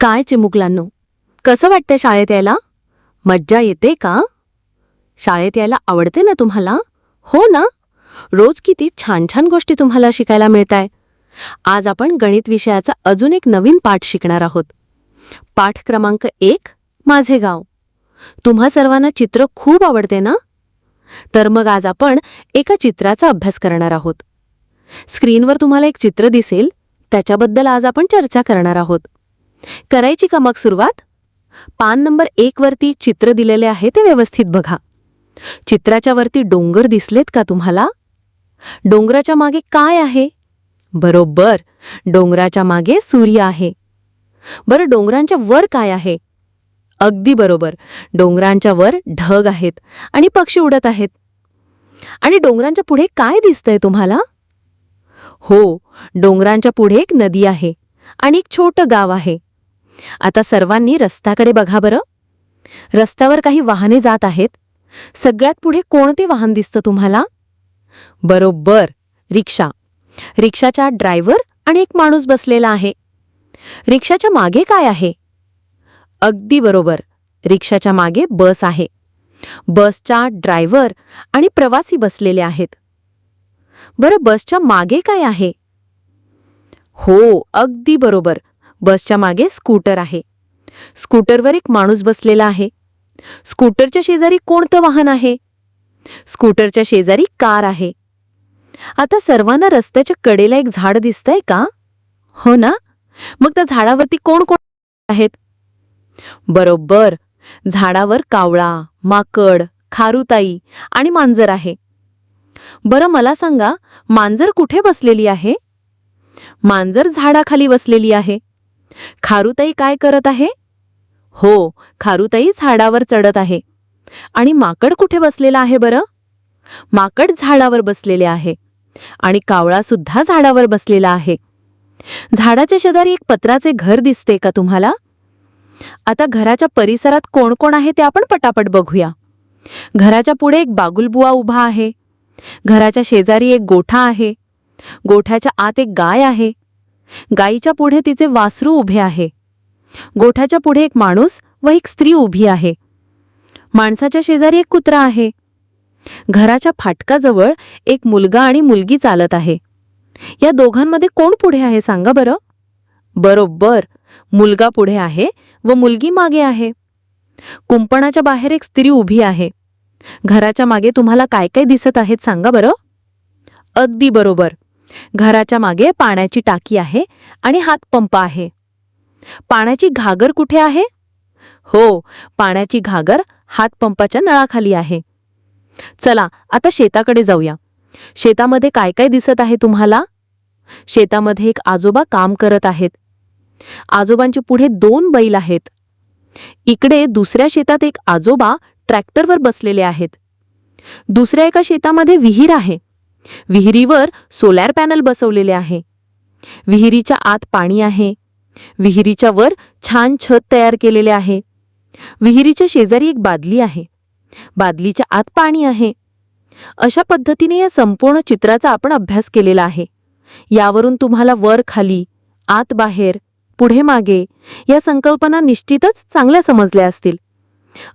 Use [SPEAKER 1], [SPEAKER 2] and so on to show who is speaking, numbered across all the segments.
[SPEAKER 1] काय चिमुकलांनो? कसं वाटतं शाळेत यायला? मज्जा येते का? शाळेत यायला आवडते ना तुम्हाला? हो ना? रोज किती छान छान गोष्टी तुम्हाला शिकायला मिळताय. आज आपण गणित विषयाचा अजून एक नवीन पाठ शिकणार आहोत. पाठ क्रमांक एक माझे गाव. तुम्हा सर्वांना चित्र खूप आवडते ना? तर मग आज आपण एका चित्राचा अभ्यास करणार आहोत. स्क्रीनवर तुम्हाला एक चित्र दिसेल. त्याच्याबद्दल आज आपण चर्चा करणार आहोत. करायची का मग सुरुवात? पान नंबर एकवरती चित्र दिलेले आहे ते व्यवस्थित बघा. चित्राच्या वरती डोंगर दिसलेत का तुम्हाला? डोंगराच्या मागे काय आहे? बरोबर डोंगराच्या मागे सूर्य आहे. बरं डोंगरांच्या वर काय आहे? अगदी बरोबर डोंगरांच्या वर ढग आहेत आणि पक्षी उडत आहेत. आणि डोंगरांच्या पुढे काय दिसतंय तुम्हाला? हो डोंगरांच्या पुढे एक नदी आहे आणि एक छोटं गाव आहे. आता सर्वांनी रस्त्याकडे बघा बरं. रस्त्यावर काही वाहने जात आहेत. सगळ्यात पुढे कोणते वाहन दिसतं तुम्हाला? बरोबर रिक्षा. रिक्षाच्या ड्रायव्हर आणि एक माणूस बसलेला आहे. रिक्षाच्या मागे काय आहे? अगदी बरोबर रिक्षाच्या मागे बस आहे. बसच्या ड्रायव्हर आणि प्रवासी बसलेले आहेत. बरं बसच्या मागे काय आहे? हो अगदी बरोबर. बसच्या मागे स्कूटर आहे. स्कूटरवर एक माणूस बसलेला आहे. स्कूटरच्या शेजारी कोणतं वाहन आहे? स्कूटरच्या शेजारी कार आहे. आता सर्वांना रस्त्याच्या कडेला एक झाड दिसतंय का? हो ना? मग त्या झाडावरती कोण कोण आहेत? बरोबर. झाडावर कावळा माकड खारुताई आणि मांजर आहे. बरं मला सांगा मांजर कुठे बसलेली आहे? मांजर झाडाखाली बसलेली आहे. खारुताई काय करत आहे? हो खारुताई झाडावर चढत आहे. आणि माकड कुठे बसलेला आहे बरं? माकड झाडावर बसलेले आहे. आणि कावळा सुद्धा झाडावर बसलेला आहे. झाडाच्या शेजारी एक पत्राचे घर दिसते का तुम्हाला? आता घराच्या परिसरात कोण कोण आहे ते आपण पटापट बघूया. घराच्या पुढे एक बागुलबुवा उभा आहे. घराच्या शेजारी एक गोठा आहे. गोठ्याच्या आत एक गाय आहे. गायीच्या पुढे तिचे वासरू उभे आहे. गोठ्याच्या पुढे एक माणूस व एक स्त्री उभी आहे. माणसाच्या शेजारी एक कुत्रा आहे. घराच्या फाटकाजवळ एक मुलगा आणि मुलगी चालत आहे. या दोघांमध्ये कोण पुढे आहे सांगा बरं? बरोबर मुलगा पुढे आहे व मुलगी मागे आहे. कुंपणाच्या बाहेर एक स्त्री उभी आहे. घराच्या मागे तुम्हाला काय काय दिसत आहेत सांगा बरं? अगदी बरोबर. घराच्या मागे पाण्याची टाकी आहे आणि हातपंप आहे. पाण्याची घागर कुठे आहे? हो पाण्याची घागर हातपंपाच्या नळाखाली आहे. चला आता शेताकडे जाऊया. शेतामध्ये काय काय दिसत आहे तुम्हाला? शेतामध्ये एक आजोबा काम करत आहेत. आजोबांच्या पुढे दोन बैल आहेत. इकडे दुसऱ्या शेतात एक आजोबा ट्रॅक्टरवर बसलेले आहेत. दुसऱ्या एका शेतामध्ये विहीर आहे. विहिरीवर सोलार पॅनल बसवलेले आहे. विहिरीच्या आत पाणी आहे. विहिरीच्या वर छान छत तयार केलेले आहे. विहिरीच्या शेजारी एक बादली आहे. बादलीच्या आत पाणी आहे. अशा पद्धतीने या संपूर्ण चित्राचा आपण अभ्यास केलेला आहे. यावरून तुम्हाला वर खाली आत बाहेर पुढे मागे या संकल्पना निश्चितच चांगल्या समजल्या असतील.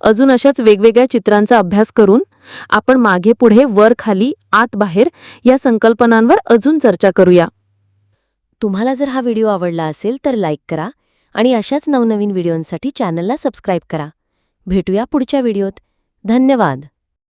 [SPEAKER 1] अजून अशाच वेगवेगळ्या चित्रांचा अभ्यास करून आपण मागे पुढे वर खाली आत बाहेर या संकल्पनांवर अजून चर्चा करूया.
[SPEAKER 2] तुम्हाला जर हा व्हिडिओ आवडला असेल तर लाईक करा आणि अशाच नवनवीन व्हिडिओंसाठी चॅनलला सबस्क्राईब करा. भेटूया पुढच्या व्हिडिओत. धन्यवाद.